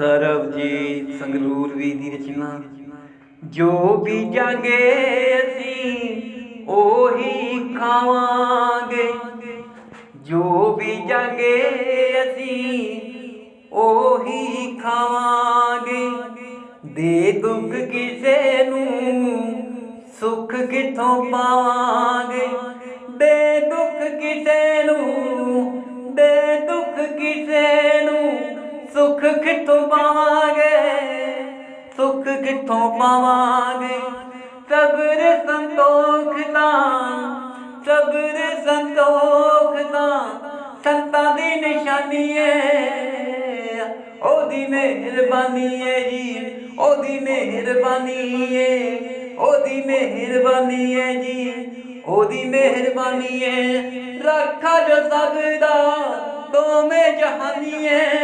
ਸਰਬਜੀਤ ਸੰਗਰੂਰ ਵੀ ਦੀ ਰਚਨਾ। ਜੋ ਬੀਜਾਂਗੇ ਅਸੀਂ, ਉਹੀ ਖਾਵਾਂਗੇ। ਜੋ ਬੀਜਾਂਗੇ ਅਸੀਂ, ਉਹੀ ਖਾਵਾਂਗੇ। ਦੇ ਦੁੱਖ ਕਿਸੇ ਨੂੰ, ਸੁੱਖ ਕਿਥੋਂ ਪਾਵਾਂਗੇ? ਦੇ ਦੁੱਖ ਕਿਸੇ ਨੂੰ, ਦੇ ਦੁੱਖ ਕਿਸੇ ਸੁੱਖ ਕਿੱਥੋਂ ਪਾਵਾਂਗੇ? ਸੁੱਖ ਕਿੱਥੋਂ ਪਾਵਾਂਗੇ? ਸਬਰ ਸੰਤੋਖ ਦਾ ਸਬਰ ਸੰਤੋਖ ਦਾ ਸੰਤਾਂ ਦੀ ਨਿਸ਼ਾਨੀ ਏ। ਉਹਦੀ ਮਿਹਰਬਾਨੀ ਏ ਜੀ, ਉਹਦੀ ਮਿਹਰਬਾਨੀ ਏ। ਉਹਦੀ ਮਿਹਰਬਾਨੀ ਏ ਜੀ, ਉਹਦੀ ਮਿਹਰਬਾਨੀ ਏ। ਰੱਖਾ ਜੋ ਸਭ ਦਾ ਦੋਵੇਂ ਜਹਾਨੀ ਏ।